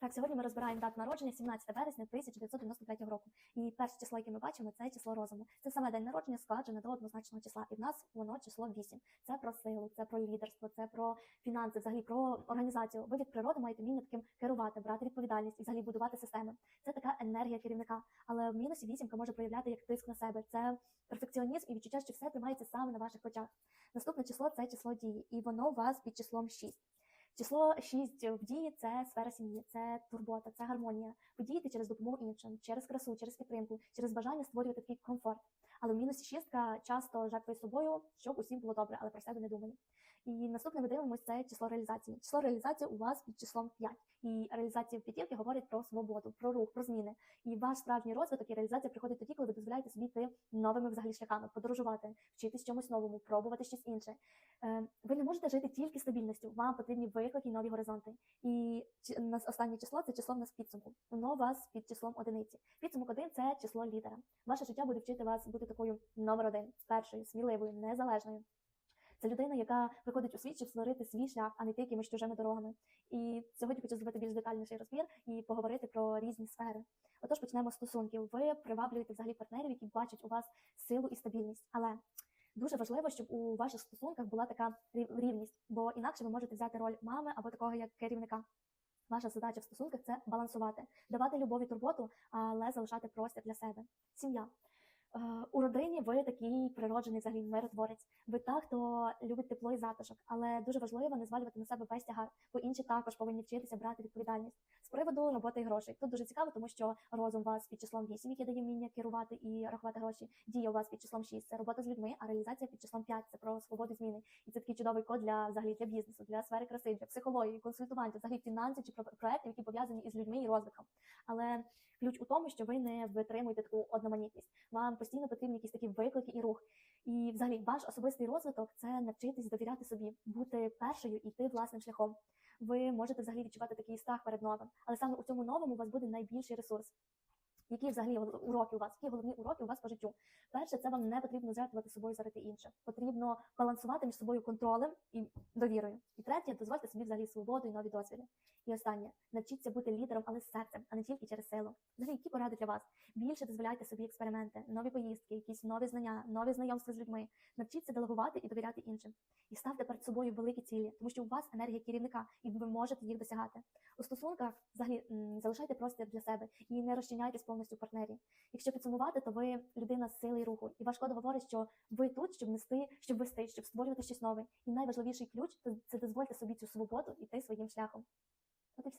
Так, сьогодні ми розбираємо дату народження 17 вересня 1993 року. І перше число, яке ми бачимо, це число розуму. Це саме день народження складене до однозначного числа. І в нас воно число 8. Це про силу, це про лідерство, це про фінанси, взагалі про організацію. Ви від природи маєте вміння таким керувати, брати відповідальність і взагалі будувати системи. Це така енергія керівника. Але в мінусі вісімка може проявляти як тиск на себе. Це перфекціонізм і відчуття, що все тримається саме на ваших очах. Наступне число це число дії, і воно у вас під числом 6. Число 6 в дії це сфера сім'ї, це турбота, це гармонія. Дієте через допомогу іншим, через красу, через підтримку, через бажання створювати такий комфорт. Але в мінусі шістка часто жертвує собою, щоб усім було добре, але про себе не думає. І наступне ми дивимося це число реалізації. Число реалізації у вас під числом 5. І реалізація в п'ятірки говорить про свободу, про рух, про зміни. І ваш справжній розвиток і реалізація приходить тоді, коли ви дозволяєте собі йти новими взагалі шляхами, подорожувати, вчитись чомусь новому, пробувати щось інше. Е, Ви не можете жити тільки стабільністю. Вам потрібні виклики і нові горизонти. І останнє число це число в нас підсумку. Воно у вас під числом одиниці. Підсумок один це число лідера. Ваше життя буде вчити вас бути такою номер один, першою, сміливою, незалежною. Це людина, яка приходить у світ, щоб створити свій шлях, а не йти якимись чужими дорогами. І сьогодні хочу зробити більш детальніший розбір і поговорити про різні сфери. Отож, почнемо з стосунків. Ви приваблюєте взагалі партнерів, які бачать у вас силу і стабільність. Але дуже важливо, щоб у ваших стосунках була така рівність, бо інакше ви можете взяти роль мами або такого як керівника. Ваша задача в стосунках це балансувати, давати любов і турботу, але залишати простір для себе. Сім'я. Родині ви такий природжений взагалі миротворець. Ви та, хто любить тепло і затишок, але дуже важливо не звалювати на себе весь тягар, бо інші також повинні вчитися брати відповідальність. З приводу роботи і грошей. Тут дуже цікаво, тому що розум вас під числом 8, який дає вміння керувати і рахувати гроші. Дія у вас під числом 6, це робота з людьми, а реалізація під числом 5, це про свободу зміни. І це такий чудовий код для взагалі для бізнесу, для сфери краси, для психології, консультувань, взагалі фінансів чи про- проектів, які пов'язані із людьми і розвитком. Але ключ у тому, що ви не витримуєте таку одноманітність. Вам постійно потрібні якісь такі виклики і рух. І взагалі ваш особистий розвиток це навчитись довіряти собі, бути першою і йти власним шляхом. Ви можете взагалі відчувати такий страх перед новим, але саме у цьому новому у вас буде найбільший ресурс. Які взагалі уроки у вас? Які головні уроки у вас по життю? Перше, це вам не потрібно жертвувати собою заради інших. Потрібно балансувати між собою контролем і довірою. Третє, дозвольте собі взагалі свободу і нові досвіди. І останнє, навчіться бути лідером, але з серцем, а не тільки через силу. Взагалі, які поради для вас? Більше дозволяйте собі експерименти, нові поїздки, якісь нові знання, нові знайомства з людьми. Навчіться делегувати і довіряти іншим. І ставте перед собою великі цілі, тому що у вас енергія керівника, і ви можете їх досягати. У стосунках взагалі залишайте простір для себе і не розчиняйтесь повністю в партнері. Якщо підсумувати, то ви людина з сили і руху, і ваш код говорить, що ви тут, щоб нести, щоб вести, щоб створювати щось нове. І найважливіший ключ це дозвольте собі цю свободу іти своїм шляхом. От і все.